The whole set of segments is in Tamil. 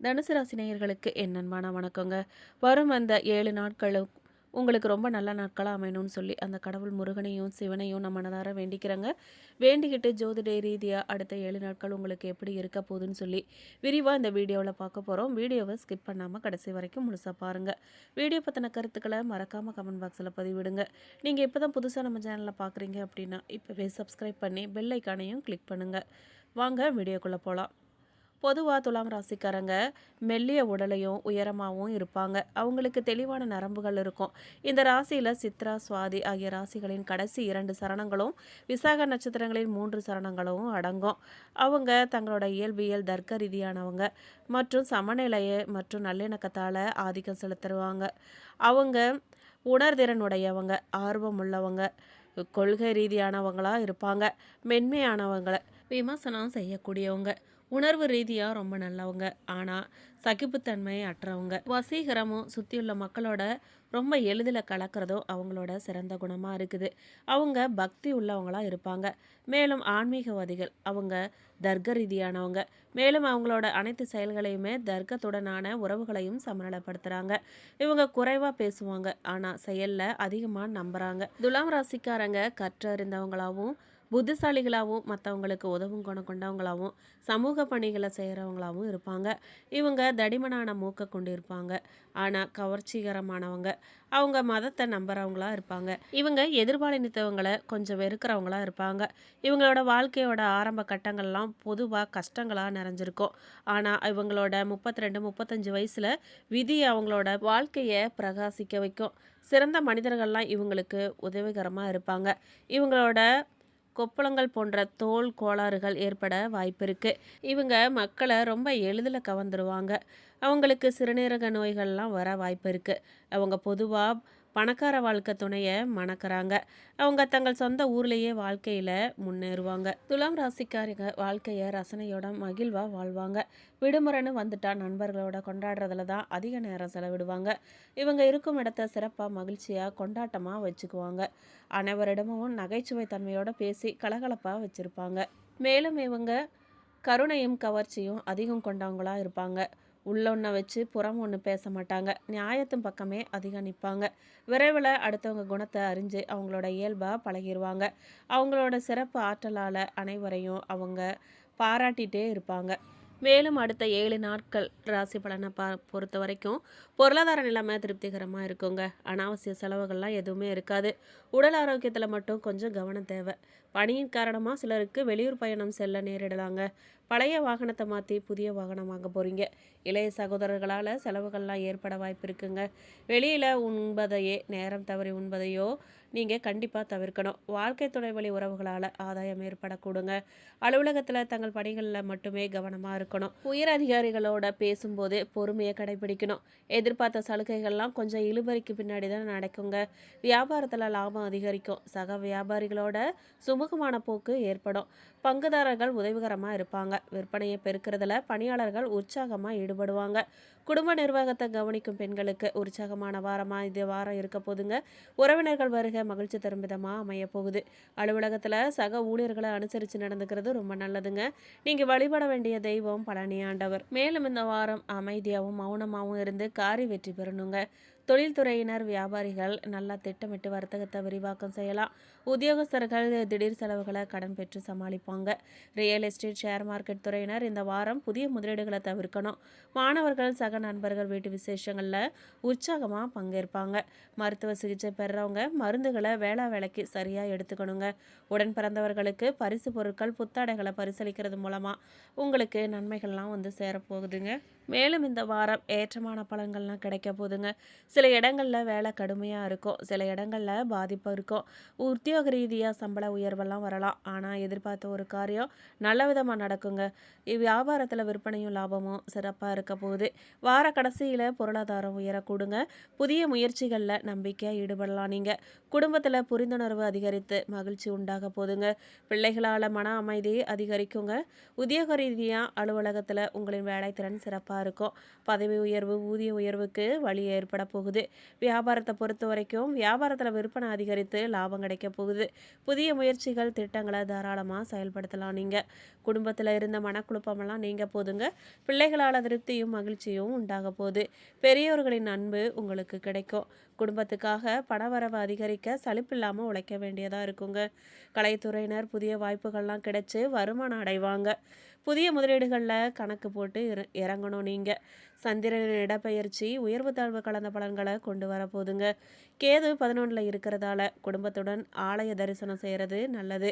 தனுசு ராசி நேயர்களுக்கு என் அன்பான வணக்கங்க. வரும் அந்த ஏழு நாட்களும் உங்களுக்கு ரொம்ப நல்ல நாட்களாக அமையணும்னு சொல்லி அந்த கடவுள் முருகனையும் சிவனையும் நம்ம மனதார வேண்டிக்கிறேங்க. வேண்டிக்கிட்டு ஜோதிட ரீதியாக அடுத்த ஏழு நாட்கள் உங்களுக்கு எப்படி இருக்க போகுதுன்னு சொல்லி விரிவாக இந்த வீடியோவில் பார்க்க போகிறோம் வீடியோவை ஸ்கிப் பண்ணாமல் கடைசி வரைக்கும் முழுசாக பாருங்கள் வீடியோ பற்றின கருத்துக்களை மறக்காமல் கமெண்ட் பாக்ஸில் பதிவிடுங்க. நீங்கள் இப்போ தான் புதுசாக நம்ம சேனலில் பார்க்குறீங்க அப்படின்னா இப்போவே சப்ஸ்கிரைப் பண்ணி பெல் ஐக்கானையும் கிளிக் பண்ணுங்கள் வாங்க வீடியோக்குள்ளே போகலாம் பொதுவாக துலாம் ராசிக்காரங்க மெல்லிய உடலையும் உயரமாகவும் இருப்பாங்க. அவங்களுக்கு தெளிவான நரம்புகள் இருக்கும். இந்த ராசியில் சித்ரா சுவாதி ஆகிய ராசிகளின் கடைசி இரண்டு சரணங்களும் விசாக நட்சத்திரங்களின் மூன்று சரணங்களும் அடங்கும். அவங்க தங்களோட இயல்பியல் தர்க்க ரீதியானவங்க மற்றும் சமநிலையை மற்றும் நல்லிணக்கத்தால் ஆதிக்கம் செலுத்துருவாங்க அவங்க உணர்திறனுடையவங்க ஆர்வம் உள்ளவங்க கொள்கை ரீதியானவங்களாக இருப்பாங்க. மென்மையானவங்களை விமர்சனம் செய்யக்கூடியவங்க. உணர்வு ரீதியாக ரொம்ப நல்லவங்க. ஆனால் சகிப்புத்தன்மை அற்றவங்க. வசீகரமும் சுற்றியுள்ள மக்களோட ரொம்ப எளிதில் கலக்கிறதும் அவங்களோட சிறந்த குணமாக இருக்குது. அவங்க பக்தி உள்ளவங்களாக இருப்பாங்க. மேலும் ஆன்மீகவாதிகள். அவங்க தர்க்க ரீதியானவங்க. மேலும் அவங்களோட அனைத்து செயல்களையுமே தர்க்கத்துடனான உறவுகளையும் சமநிலைப்படுத்துகிறாங்க இவங்க குறைவாக பேசுவாங்க. ஆனால் செயலில் அதிகமாக நம்புகிறாங்க துலாம் ராசிக்காரங்க கற்றறிந்தவங்களாகவும் புத்திசாலிகளாகவும் மற்றவங்களுக்கு உதவும் குணம் கொண்டவங்களாகவும் சமூக பணிகளை செய்கிறவங்களாகவும் இருப்பாங்க. இவங்க தடிமனான மூக்கை கொண்டு இருப்பாங்க ஆனால் கவர்ச்சிகரமானவங்க. அவங்க மதத்தை நம்புறவங்களா இருப்பாங்க. இவங்க எதிர்பாலினத்தவங்களை கொஞ்சம் வெறுக்கிறவங்களா இருப்பாங்க. இவங்களோட வாழ்க்கையோட ஆரம்ப கட்டங்கள்லாம் பொதுவாக கஷ்டங்களாக நிறைஞ்சிருக்கும். ஆனால் இவங்களோட முப்பத்தி ரெண்டு முப்பத்தஞ்சு வயசில் விதி அவங்களோட வாழ்க்கையை பிரகாசிக்க வைக்கும். சிறந்த மனிதர்கள்லாம் இவங்களுக்கு உதவிகரமாக இருப்பாங்க. இவங்களோட கொப்பளங்கள் போன்ற தோல் கோளாறுகள் ஏற்பட வாய்ப்பிருக்கு இவங்க மக்களை ரொம்ப எளிதில் கவர்ந்துருவாங்க. அவங்களுக்கு சிறுநீரக நோய்கள்லாம் வர வாய்ப்பு இருக்குது அவங்க பொதுவாக பணக்கார வாழ்க்கை துணையை மணக்கிறாங்க. அவங்க தங்கள் சொந்த ஊர்லேயே வாழ்க்கையில் முன்னேறுவாங்க. துலாம் ராசிக்காரங்க வாழ்க்கையை ரசனையோட மகிழ்வாக வாழ்வாங்க. விடுமுறைன்னு வந்துட்டா நண்பர்களோட கொண்டாடுறதுல தான் அதிக நேரம் செலவிடுவாங்க. இவங்க இருக்கும் இடத்த சிறப்பாக மகிழ்ச்சியாக கொண்டாட்டமாக வச்சுக்குவாங்க. அனைவரிடமும் நகைச்சுவை தன்மையோட பேசி கலகலப்பாக வச்சுருப்பாங்க. மேலும் இவங்க கருணையும் கவர்ச்சியும் அதிகம் கொண்டவங்களாக இருப்பாங்க. உள்ள ஒன்றை வச்சு புறம் ஒன்று பேச மாட்டாங்க. நியாயத்தின் பக்கமே அதிகம் நிற்பாங்க விரைவில் அடுத்தவங்க குணத்தை அறிஞ்சு அவங்களோட இயல்பாக பழகிடுவாங்க அவங்களோட சிறப்பு ஆற்றலால் அனைவரையும் அவங்க பாராட்டிகிட்டே இருப்பாங்க. மேலும் அடுத்த ஏழு நாட்கள் ராசி பலனை பா பொறுத்த வரைக்கும் பொருளாதார நிலைமை திருப்திகரமாக இருக்குங்க. அனாவசிய செலவுகள்லாம் எதுவுமே இருக்காது. உடல் ஆரோக்கியத்தில் மட்டும் கொஞ்சம் கவனம் தேவை. பணியின் காரணமாக சிலருக்கு வெளியூர் பயணம் செல்ல நேரிடலாங்க. பழைய வாகனத்தை மாற்றி புதிய வாகனம் வாங்க போகிறீங்க இளைய சகோதரர்களால் செலவுகள்லாம் ஏற்பட வாய்ப்பு இருக்குங்க. வெளியில் உண்பதையே நேரம் தவறி உண்பதையோ நீங்கள் கண்டிப்பாக தவிர்க்கணும். வாழ்க்கை துணை வழி உறவுகளால் ஆதாயம் ஏற்படக்கூடுங்க. அலுவலகத்தில் தங்கள் பணிகளில் மட்டுமே கவனமாக இருக்கணும். உயர் அதிகாரிகளோட பேசும்போது பொறுமையை கடைபிடிக்கணும். எதிர்பார்த்த சலுகைகள்லாம் கொஞ்சம் இழுபறிக்கு பின்னாடி தான் நடக்குங்க. வியாபாரத்தில் லாபம் அதிகரிக்கும். சக வியாபாரிகளோட சுமூகமான போக்கு ஏற்படும். பங்குதாரர்கள் உதவிகரமாக இருப்பாங்க. விற்பனையை பெருக்கிறதுல பணியாளர்கள் உற்சாகமாக ஈடுபடுவாங்க. குடும்ப நிர்வாகத்தை கவனிக்கும் பெண்களுக்கு உற்சாகமான வாரமாக இது வாரம் இருக்க போதுங்க. உறவினர்கள் வருக மகிழ்ச்சி தரும் விதமாக அமைய போகுது. அலுவலகத்தில் சக ஊழியர்களை அனுசரித்து நடந்துக்கிறது ரொம்ப நல்லதுங்க. நீங்கள் வழிபட வேண்டிய தெய்வம் பழனியாண்டவர். மேலும் இந்த வாரம் அமைதியாகவும் மௌனமாகவும் இருந்து காரி வெற்றி பெறணுங்க. தொழில்துறையினர் வியாபாரிகள் நல்லா திட்டமிட்டு வர்த்தகத்தை விரிவாக்கம் செய்யலாம். உத்தியோகஸ்தர்கள் திடீர் செலவுகளை கடன் பெற்று சமாளிப்பாங்க. ரியல் எஸ்டேட் ஷேர் மார்க்கெட் துறையினர் இந்த வாரம் புதிய முதலீடுகளை தவிர்க்கணும். மாணவர்கள் சக நண்பர்கள் வீட்டு விசேஷங்களில் உற்சாகமாக பங்கேற்பாங்க. மருத்துவ சிகிச்சை பெறுறவங்க மருந்துகளை வேளா வேலைக்கு சரியாக எடுத்துக்கணுங்க. உடன் பிறந்தவர்களுக்கு பரிசு பொருட்கள் புத்தாடைகளை பரிசளிக்கிறது மூலமாக உங்களுக்கு நன்மைகள்லாம் வந்து சேரப்போகுதுங்க. மேலும் இந்த வாரம் ஏற்றமான பலன்கள்லாம் கிடைக்க போகுதுங்க. சில இடங்களில் வேலை கடுமையாக இருக்கும். சில இடங்களில் பாதிப்பு இருக்கும். உத்தியோக ரீதியாக சம்பள உயர்வெல்லாம் வரலாம். ஆனால் எதிர்பார்த்த ஒரு காரியம் நல்ல விதமாக நடக்குங்க. வியாபாரத்தில் விற்பனையும் லாபமும் சிறப்பாக இருக்க போகுது. வார கடைசியில் பொருளாதாரம் உயரக்கூடுங்க. புதிய முயற்சிகளில் நம்பிக்கையாக ஈடுபடலாம் நீங்கள் குடும்பத்தில் புரிந்துணர்வு அதிகரித்து மகிழ்ச்சி உண்டாக போதுங்க. பிள்ளைகளால் மன அமைதி அதிகரிக்குங்க. உத்தியோக ரீதியாக அலுவலகத்தில் உங்களின் வேலைத்திறன் சிறப்பாக இருக்கும். பதவி உயர்வு ஊதிய உயர்வுக்கு வழி ஏற்பட போகுது. போகுது. வியாபாரத்தை பொறுத்த வரைக்கும் வியாபாரத்தில் விற்பனை அதிகரித்து லாபம் கிடைக்க போகுது. புதிய முயற்சிகள் திட்டங்களை தாராளமாக செயல்படுத்தலாம் நீங்கள் குடும்பத்தில் இருந்த மனக்குழப்பமெல்லாம் நீங்கள் போதுங்க. பிள்ளைகளால் திருப்தியும் மகிழ்ச்சியும் உண்டாக போகுது. பெரியோர்களின் அன்பு உங்களுக்கு கிடைக்கும். குடும்பத்துக்காக பணவரவு அதிகரிக்க சலிப்பில்லாமல் உழைக்க வேண்டியதாக இருக்குங்க. கலைத்துறையினர் புதிய வாய்ப்புகள்லாம் கிடைச்சி வருமானம் அடைவாங்க. புதிய முதலீடுகளில் கணக்கு போட்டு இற இறங்கணும் நீங்கள் சந்திரனின் இடப்பெயர்ச்சி உயர்வு தாழ்வு கலந்த பலன்களை கொண்டு வரப்போகுதுங்க கேது பதினொன்றில் இருக்கிறதால குடும்பத்துடன் ஆலய தரிசனம் செய்கிறது நல்லது.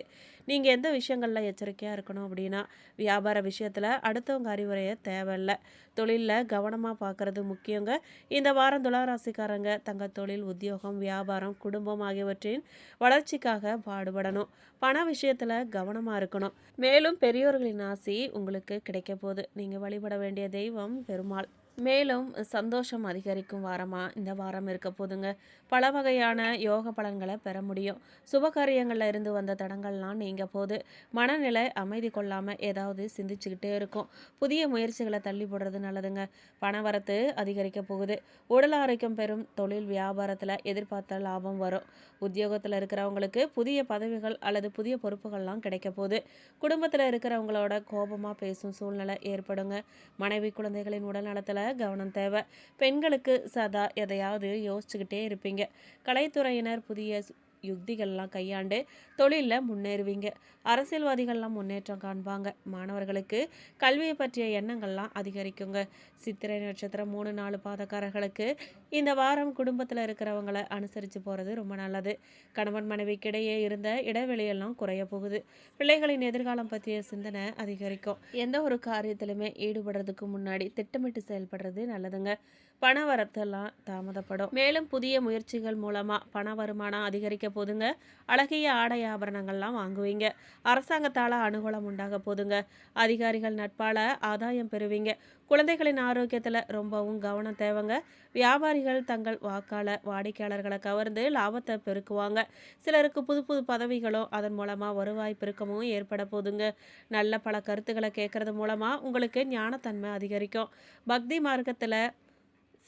நீங்கள் எந்த விஷயங்களில் எச்சரிக்கையாக இருக்கணும் அப்படின்னா வியாபார விஷயத்தில் அடுத்தவங்க அறிவுரையை தேவையில்லை. தொழிலில் கவனமாக பார்க்குறது முக்கியங்க. இந்த வாரம் துளாராசிக்காரங்க தங்கள் தொழில் உத்தியோகம் வியாபாரம் குடும்பம் ஆகியவற்றின் வளர்ச்சிக்காக பாடுபடணும். பண விஷயத்தில் கவனமாக இருக்கணும். மேலும் பெரியோர்களின் ஆசி உங்களுக்கு கிடைக்க போகுது நீங்கள் வழிபட வேண்டிய தெய்வம் பெருமாள். மேலும் சந்தோஷம் அதிகரிக்கும் வாரமாக இந்த வாரம் இருக்க போதுங்க. பல வகையான யோக பலன்களை பெற முடியும். சுபகாரியங்களில் இருந்து வந்த தடங்கள்லாம் நீங்கள் போது. மனநிலை அமைதி கொள்ளாமல் ஏதாவது சிந்திச்சுக்கிட்டே இருக்கும். புதிய முயற்சிகளை தள்ளி போடுறது நல்லதுங்க. பணவரத்து அதிகரிக்க போகுது. உடல் ஆரோக்கியம் பெறும் தொழில் வியாபாரத்தில் எதிர்பார்த்த லாபம் வரும். உத்தியோகத்தில் இருக்கிறவங்களுக்கு புதிய பதவிகள் அல்லது புதிய பொறுப்புகள்லாம் கிடைக்க போகுது. குடும்பத்தில் இருக்கிறவங்களோட கோபமாக பேசும் சூழ்நிலை ஏற்படுங்க. மனைவி குழந்தைகளின் உடல் நலத்தில் கவனம் தேவை. பெண்களுக்கு சதா எதையாவது யோசிச்சுக்கிட்டே இருப்பீங்க. கலைத்துறையினர் புதிய யுக்திகள்லாம் கையாண்டு தொழிலில் முன்னேறுவீங்க. அரசியல்வாதிகள்லாம் முன்னேற்றம் காண்பாங்க. மாணவர்களுக்கு கல்வியை பற்றிய எண்ணங்கள்லாம் அதிகரிக்குங்க. சித்திரை நட்சத்திரம் மூணு நாலு பாதக்காரர்களுக்கு இந்த வாரம் குடும்பத்தில் இருக்கிறவங்கள அனுசரித்து போகிறது ரொம்ப நல்லது. கணவன் மனைவிக்கிடையே இருந்த இடைவெளியெல்லாம் குறைய போகுது. பிள்ளைகளின் எதிர்காலம் பற்றிய சிந்தனை அதிகரிக்கும். எந்த ஒரு காரியத்திலுமே ஈடுபடுறதுக்கு முன்னாடி திட்டமிட்டு செயல்படுறது நல்லதுங்க. பண வரத்தெல்லாம் தாமதப்படும். மேலும் புதிய முயற்சிகள் மூலமாக பண வருமானம் அதிகரிக்க போதுங்க. அழகிய ஆடை ஆபரணங்கள்லாம் வாங்குவீங்க. அரசாங்கத்தால் அனுகூலம் உண்டாக போதுங்க. அதிகாரிகள் நட்பால் ஆதாயம் பெறுவீங்க. குழந்தைகளின் ஆரோக்கியத்தில் ரொம்பவும் கவனம் தேவைங்க. வியாபாரிகள் தங்கள் வாக்காள வாடிக்கையாளர்களை கவர்ந்து லாபத்தை பெருக்குவாங்க. சிலருக்கு புது புது பதவிகளும் அதன் மூலமாக வருவாய் பெருக்கமும் ஏற்பட போதுங்க. நல்ல பல கருத்துக்களை கேட்கறது மூலமாக உங்களுக்கு ஞானத்தன்மை அதிகரிக்கும். பக்தி மார்க்கத்தில்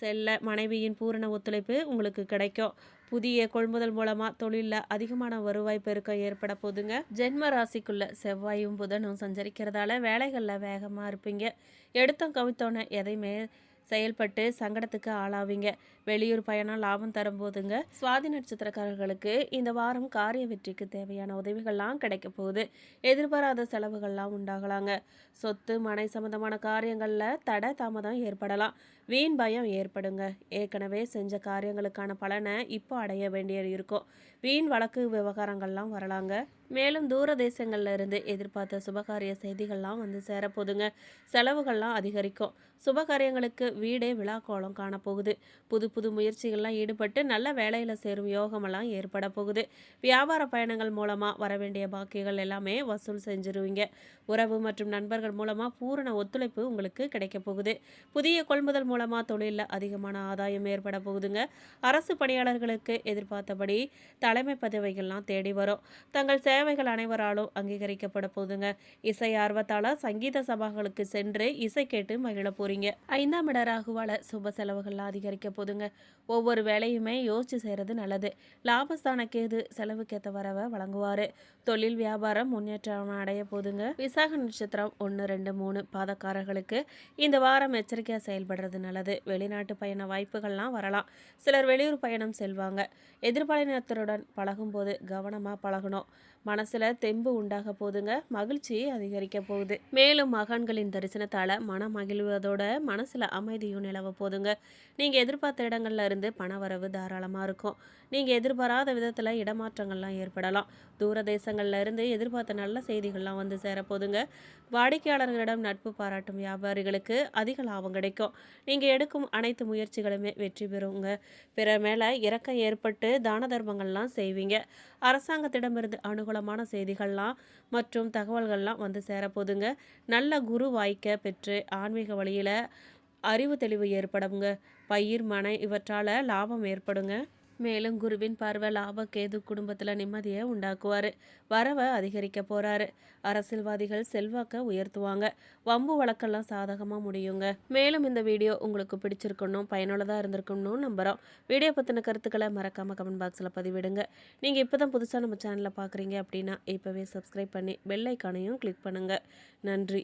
செல்ல மனைவியின் பூரண ஒத்துழைப்பு உங்களுக்கு கிடைக்கும். புதிய கொள்முதல் மூலமாக தொழிலில் அதிகமான வருவாய் பெருக்கம் ஏற்பட போதுங்க. ஜென்ம ராசிக்குள்ள செவ்வாயும் புதனும் சஞ்சரிக்கிறதால வேலைகளில் வேகமாக இருப்பீங்க. எடுத்தோம் கவித்தோன்னு எதையுமே செயல்பட்டு சங்கடத்துக்கு ஆளாவீங்க. வெளியூர் பயணம் லாபம் தரும்போதுங்க. சுவாதி நட்சத்திரக்காரர்களுக்கு இந்த வாரம் காரிய வெற்றிக்கு தேவையான உதவிகள்லாம் கிடைக்க போகுது. எதிர்பாராத செலவுகள்லாம் உண்டாகலாங்க. சொத்து மனை சம்பந்தமான காரியங்களில் தடை தாமதம் ஏற்படலாம். வீண் பயம் ஏற்படுங்க. ஏற்கனவே செஞ்ச காரியங்களுக்கான பலனை இப்போ அடைய வேண்டியது இருக்கும். வீண் வழக்கு விவகாரங்கள்லாம் வரலாங்க. மேலும் தூர தேசங்கள்ல இருந்து எதிர்பார்த்த சுபகாரிய செய்திகள்லாம் வந்து சேரப்போதுங்க செலவுகள்லாம் அதிகரிக்கும். சுபகாரியங்களுக்கு வீடே விழா கோலம் காணப்போகுது. புது புது முயற்சிகள்லாம் ஈடுபட்டு நல்ல வேலையில் சேரும் யோகமெல்லாம் ஏற்பட போகுது வியாபார பயணங்கள் மூலமாக வர வேண்டிய பாக்கிகள் எல்லாமே வசூல் செஞ்சிருவீங்க. உறவு மற்றும் நண்பர்கள் மூலமாக பூரண ஒத்துழைப்பு உங்களுக்கு கிடைக்க போகுது புதிய கொள்முதல் மூலம் மூலமாக தொழிலில் அதிகமான ஆதாயம் ஏற்பட போகுதுங்க. அரசு பணியாளர்களுக்கு எதிர்பார்த்தபடி தலைமை பதவிகள்லாம் தேடி வரும். தங்கள் சேவைகள் அனைவராலும் அங்கீகரிக்கப்பட போகுதுங்க. இசை ஆர்வத்தாளர் சங்கீத சபாக்களுக்கு சென்று இசை கேட்டு மகிழ போறீங்க. ஐந்தாம் இட ராகுவால சுப செலவுகள் அதிகரிக்க போதுங்க ஒவ்வொரு வேலையுமே யோசிச்சு செய்கிறது நல்லது. லாபஸ்தான கேது செலவுக்கேற்ற வரவை வழங்குவார். தொழில் வியாபாரம் முன்னேற்றம் அடைய போதுங்க. விசாக நட்சத்திரம் ஒன்று ரெண்டு மூணு பாதக்காரர்களுக்கு இந்த வாரம் எச்சரிக்கையாக செயல்படுறது நல்லது. வெளிநாட்டு பயண வாய்ப்புகள்லாம் வரலாம். சிலர் வெளியூர் பயணம் செல்வாங்க. எதிர்பாலினத்தருடன் பழகும்போது கவனமாக பழகணும். மனசுல தெம்பு உண்டாக போதுங்க மகிழ்ச்சி அதிகரிக்க போகுது. மேலும் மகான்களின் தரிசனத்தால மனம் மகிழ்வதோட மனசுல அமைதியும் நிலவ போதுங்க நீங்க எதிர்பார்த்த இடங்கள்ல இருந்து பணவரவு தாராளமா இருக்கும். நீங்க எதிர்பாராத விதத்துல இடமாற்றங்கள்லாம் ஏற்படலாம். தூர தேசங்கள்ல இருந்து எதிர்பார்த்த நல்ல செய்திகள்லாம் வந்து சேரப்போதுங்க வாடிக்கையாளர்களிடம் நட்பு பாராட்டும் வியாபாரிகளுக்கு அதிக லாபம் கிடைக்கும். நீங்க எடுக்கும் அனைத்து முயற்சிகளுமே வெற்றி பெறுங்க. பிற மேல இரக்கம் ஏற்பட்டு தான தர்மங்கள்லாம் செய்வீங்க. அரசாங்கத்திடமிருந்து அனுகூலமான செய்திகள்லாம் மற்றும் தகவல்கள்லாம் வந்து சேரப்போதுங்க நல்ல குரு வாய்க்க பெற்று ஆன்மீக வழியில் அறிவு தெளிவு ஏற்படுங்க பயிர் மனை இவற்றால் லாபம் ஏற்படுங்க. மேலும் குருவின் பார்வை லாப கேது குடும்பத்தில் நிம்மதியை உண்டாக்குவார். வரவை அதிகரிக்க போகிறாரு அரசியல்வாதிகள் செல்வாக்க உயர்த்துவாங்க. வம்பு வழக்கெல்லாம் சாதகமாக முடியுங்க. மேலும் இந்த வீடியோ உங்களுக்கு பிடிச்சிருக்கணும் பயனுள்ளதாக இருந்திருக்கணும் நம்புகிறோம் வீடியோ பற்றின கருத்துக்களை மறக்காமல் கமெண்ட் பாக்ஸில் பதிவிடுங்க. நீங்கள் இப்போ தான் புதுசாக நம்ம சேனலை பார்க்குறீங்க அப்படின்னா இப்போவே சப்ஸ்கிரைப் பண்ணி பெல் ஐக்கானையும் கிளிக் பண்ணுங்கள் நன்றி.